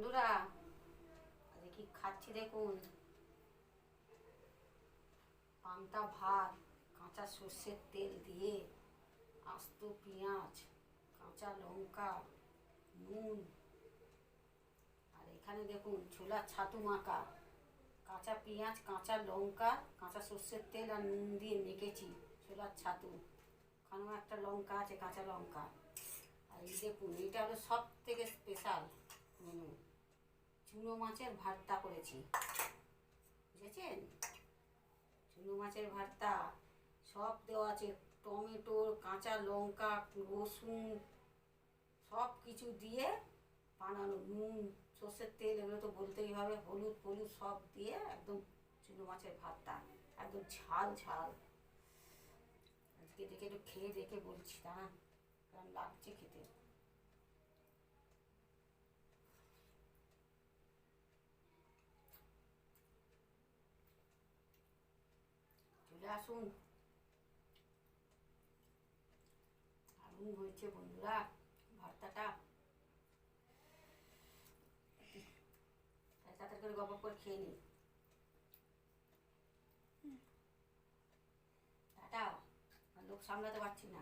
বন্ধুরা আজকে কি খাচ্ছি দেখুন পান্তা ভাত কাঁচা সর্ষের তেল দিয়ে আস্ত পেঁয়াজ কাঁচা লঙ্কা নুন আর এখানে দেখুন ছোলার ছাতু মাখা কাঁচা পেঁয়াজ কাঁচা লঙ্কা কাঁচা সর্ষের তেল আর নুন দিয়ে মেখেছি ছোলার ছাতু ওখানেও একটা লঙ্কা আছে কাঁচা লঙ্কা আর এই দেখুন এটা হলো সব থেকে স্পেশাল মেনু চুনো মাছের ভর্তা করেছি। বুঝেছেন? চুনো মাছের ভর্তা, সব দেওয়া আছে। টমেটো, কাঁচা লঙ্কা, রসুন সব কিছু দিয়ে বানানো নুন, সর্ষের তেল, এগুলো তো বলতেই হবে। হলুদ ফলুদ সব দিয়ে একদম চুনো মাছের ভর্তা, একদম ঝাল ঝাল। আজকে দেখে একটু খেয়ে দেখে বলছি, দাঁড়ান। কেমন লাগছে খেতে? দারুণ হয়েছে বন্ধুরা ভর্তাটা তাড়াতাড়ি করে গপ করে খেয়ে নিই টাটা লোক সামলাতে পারছি না